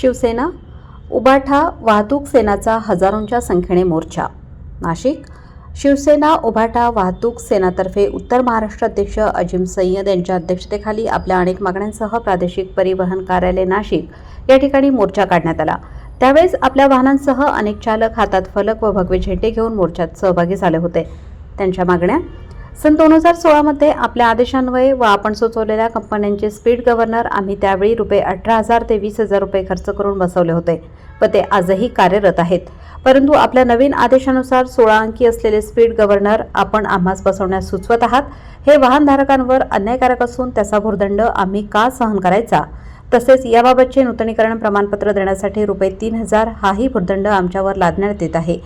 शिवसेना उबाठा वाहतूक सेनाचा हजारोंच्या संख्येने मोर्चा. नाशिक शिवसेना उभाठा वाहतूक सेनातर्फे उत्तर महाराष्ट्र अध्यक्ष अजिम सय्यद यांच्या अध्यक्षतेखाली आपल्या अनेक मागण्यांसह प्रादेशिक परिवहन कार्यालय नाशिक या ठिकाणी मोर्चा काढण्यात आला. त्यावेळेस आपल्या वाहनांसह अनेक चालक हातात फलक व भगवे झेंडे घेऊन मोर्चात सहभागी झाले होते. त्यांच्या मागण्या सन दोन हजार सोळामध्ये आपल्या आदेशान्वये व आपण सुचवलेल्या कंपन्यांचे स्पीड गव्हर्नर आम्ही त्यावेळी रुपये अठरा हजार ते वीस हजार रुपये खर्च करून बसवले होते व ते आजही कार्यरत आहेत. परंतु आपल्या नवीन आदेशानुसार सोळा अंकी असलेले स्पीड गव्हर्नर आपण आम्हास बसवण्यास सुचवत आहात. हे वाहनधारकांवर अन्यायकारक असून त्याचा भूर्दंड आम्ही का सहन करायचा? तसेच याबाबतचे नूतनीकरण प्रमाणपत्र देण्यासाठी रुपये तीन हजार हाही भूर्दंड आमच्यावर लादण्यात येत आहे.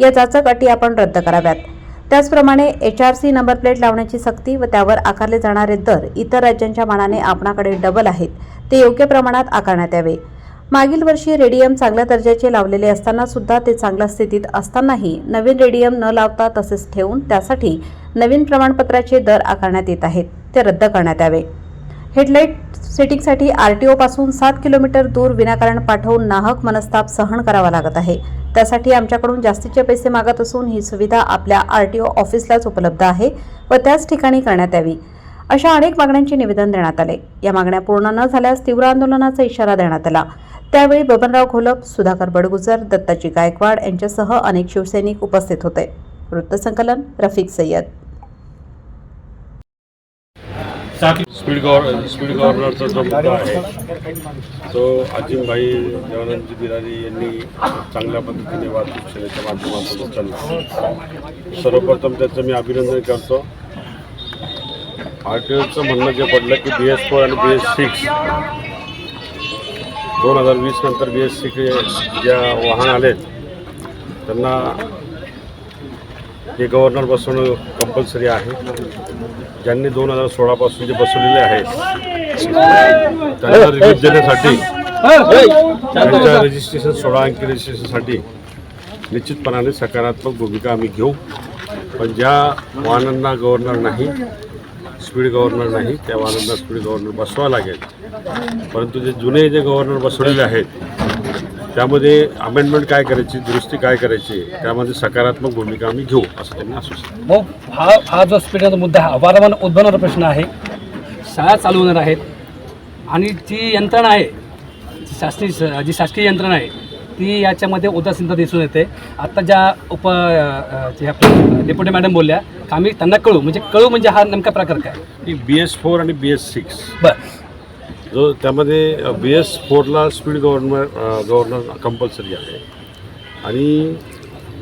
या जाचक अटी आपण रद्द कराव्यात. त्याचप्रमाणे H R C number plate लावण्याची सक्ती व त्यावर आकारले जाणारे दर इतर राज्यांच्या मानाने आपणाकडे डबल आहेत. ते योग्य प्रमाणात आकारण्यात यावे. मागील वर्षी रेडियम चांगल्या दर्जाचे लावलेले असताना सुद्धा ते चांगल्या स्थितीत असतानाही नवीन रेडियम न लावता तसेच ठेवून त्यासाठी नवीन प्रमाणपत्राचे दर आकारण्यात येत आहेत. ते रद्द करण्यात यावे. हेडलाईट सेटिंगसाठी आर टी ओपासून सात किलोमीटर दूर विनाकारण पाठवून नाहक मनस्ताप सहन करावा लागत आहे. त्यासाठी आमच्याकडून जास्तीचे पैसे मागत असून ही सुविधा आपल्या आर टी ओ ऑफिसलाच उपलब्ध आहे व त्याच ठिकाणी करण्यात यावी. अशा अनेक मागण्यांचे निवेदन देण्यात आले. या मागण्या पूर्ण न झाल्यास तीव्र आंदोलनाचा इशारा देण्यात आला. त्यावेळी बबनराव घोलप सुधाकर बडगुजर दत्ताजी गायकवाड यांच्यासह अनेक शिवसैनिक उपस्थित होते. वृत्तसंकलन Rafiq Sayyad. Speed governor speed गव्हर्नरचा जो मुद्दा आहे तो अजिमभाई देवानंदजी बिरारी यांनी चांगल्या पद्धतीने वाहतूक सेवेच्या माध्यमातून उचलला सर्वप्रथम त्याचं मी अभिनंदन करतो. आर टी ओचं म्हणणं जे पडलं की बी एस फोर आणि बी एस सिक्स दोन हजार वीस नंतर बी एस सिक्स ज्या वाहन आलेत त्यांना हे गव्हर्नर बसवणं कंपल्सरी आहे. ज्यांनी दोन हजार सोळापासून जे बसवलेले आहेत त्यांना रिलीज देण्यासाठी त्यांच्या रजिस्ट्रेशन सोळा अंकी रजिस्ट्रेशनसाठी निश्चितपणाने सकारात्मक भूमिका आम्ही घेऊ. पण ज्या वाहनांना गव्हर्नर नाही स्पीड गव्हर्नर नाही त्या वाहनांना स्पीड गव्हर्नर बसवावं लागेल. परंतु जे जुने जे गव्हर्नर बसवलेले आहेत त्यामध्ये अमेंडमेंट काय करायची दुरुस्ती काय करायची त्यामध्ये सकारात्मक भूमिका आम्ही घेऊ असं त्यांनी आश्वासन मग हा हा जो स्पीडचा मुद्दा आहे वारंवार उद्भवणारा प्रश्न आहे. शाळा चालू होणार आहेत. आणि जी यंत्रणा आहे शासकीय जी शासकीय यंत्रणा आहे ती याच्यामध्ये उदासीनता दिसून येते. आता ज्या उप जे डेप्युटी मॅडम बोलल्या आम्ही त्यांना कळू म्हणजे कळू म्हणजे हा नेमका प्रकार काय? बी एस फोर आणि बी एस सिक्स बरं. जो त्यामध्ये बी एस फोरला स्पीड गव्हर्नर गव्हर्नर कंपल्सरी आहे. आणि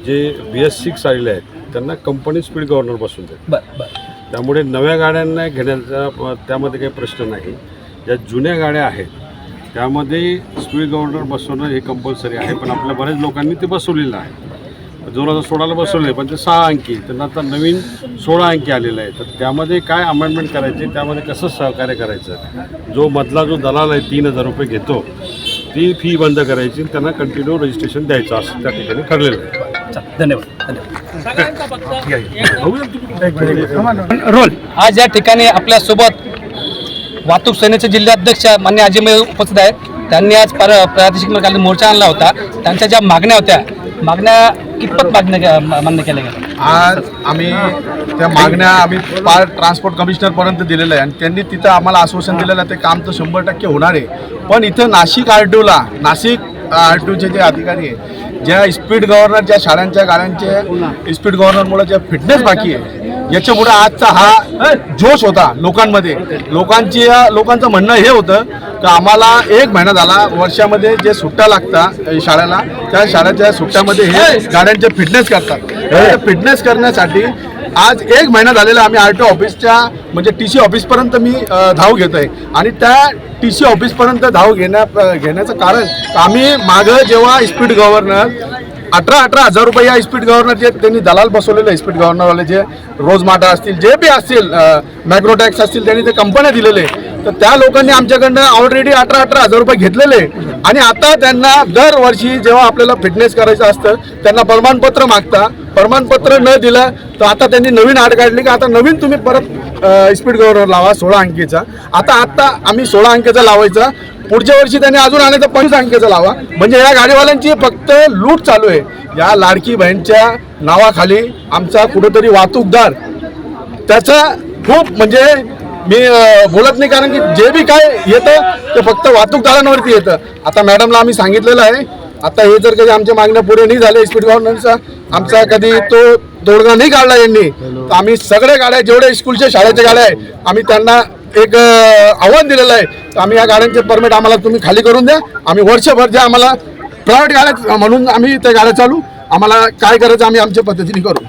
जे बी एस सिक्स आलेले आहेत त्यांना कंपनी स्पीड गव्हर्नर बसून देते त्यामुळे नव्या गाड्यांना घेण्याचा त्यामध्ये काही प्रश्न नाही. ज्या जुन्या गाड्या आहेत त्यामध्ये स्पीड गव्हर्नर बसवणं हे कंपल्सरी आहे. पण आपल्या बऱ्याच लोकांनी ते बसवलेलं आहे. दोन हजार सोळाला बसवले पण ते सहा अंकी त्यांना आता नवीन सोळा अंकी आलेलं आहे तर त्यामध्ये काय अमेंडमेंट करायचे त्यामध्ये कसं सहकार्य करायचं? जो मधला जो दलाल आहे तीन हजार रुपये घेतो ती फी बंद करायची आणि त्यांना कंटिन्यू रजिस्ट्रेशन द्यायचं असं त्या ठिकाणी ठरलेलं आहे. धन्यवाद धन्यवाद. रोल. आज या ठिकाणी आपल्यासोबत वाहतूक सेनेचे जिल्हाध्यक्ष मान्य अजिमय उपस्थित आहेत. त्यांनी आज पर प्रादेशिक मोर्चा आणला होता. त्यांच्या ज्या मागण्या होत्या मागण्या कितपत मागण्या मान्य केल्या गेल्या? आज आम्ही त्या मागण्या आम्ही पार ट्रान्सपोर्ट कमिशनरपर्यंत दिलेलं आहे आणि त्यांनी तिथं आम्हाला आश्वासन दिलेलं आहे ते काम तर शंभर टक्के होणार आहे. पण इथं नाशिक आर टी ओला नाशिक आर टी ओचे जे अधिकारी आहे ज्या स्पीड गव्हर्नर ज्या शाळांच्या गाड्यांचे स्पीड गव्हर्नरमुळे जे फिटनेस बाकी आहे याच्यामुळे आजचा हा जोश होता लोकांमध्ये. लोकांची लोकांचं म्हणणं हे होतं की आम्हाला एक महिना झाला वर्षामध्ये जे सुट्ट्या लागतात शाळेला त्या शाळेच्या सुट्ट्यामध्ये हे गाड्यांचे फिटनेस करतात. फिटनेस करण्यासाठी आज एक महिना झालेला आम्ही आर टी ऑफिसच्या म्हणजे टी सी ऑफिसपर्यंत मी धाव घेतो आहे आणि त्या टी सी ऑफिसपर्यंत धाव घेण्या घेण्याचं कारण आम्ही मागं जेव्हा स्पीड गव्हर्नर अठरा अठरा हजार रुपये या स्पीड गव्हर्नर जे त्यांनी दलाल बसवलेले स्पीड गव्हर्नरवाले जे रोजमाटा असतील जे बी असतील मॅक्रोटॅक्स असतील त्यांनी ते कंपन्या दिलेले. तर त्या लोकांनी आमच्याकडनं ऑलरेडी अठरा अठरा हजार रुपये घेतलेले. आणि आता त्यांना दरवर्षी जेव्हा आपल्याला फिटनेस करायचं असतं त्यांना प्रमाणपत्र मागता. प्रमाणपत्र न दिलं तर आता त्यांनी नवीन आड काढली की आता नवीन तुम्ही परत स्पीड गव्हर्नर लावा सोळा अंकीचा. आता आत्ता आम्ही सोळा अंकीचा लावायचा. पुढच्या वर्षी त्यांनी अजून आणायचं पंच अंकेचा लावा. म्हणजे या गाडीवाल्यांची फक्त लूट चालू आहे. या लाडकी बहीणच्या नावाखाली आमचा कुठेतरी वाहतूकदार त्याचा खूप म्हणजे मी बोलत नाही कारण की जे बी काय येतं ते फक्त वाहतूकदारांवरती येतं. आता मॅडमला आम्ही सांगितलेलं आहे. आता हे जर कधी आमच्या मागण्या पुढे नाही झाले स्पीड गव्हर्नरचा आमचा कधी तो तोडगा नाही काढला यांनी तर आम्ही सगळ्या गाड्या जेवढ्या स्कूलच्या शाळेच्या गाड्या आहे आम्ही त्यांना एक आव्हान दिलेलं आहे. तर आम्ही या गाड्यांचे परमिट आम्हाला तुम्ही खाली करून द्या. आम्ही वर्षभर जे आम्हाला प्रायव्हेट गाड्या म्हणून आम्ही त्या गाड्या चालू. आम्हाला काय करायचं आम्ही आमच्या पद्धतीने करू.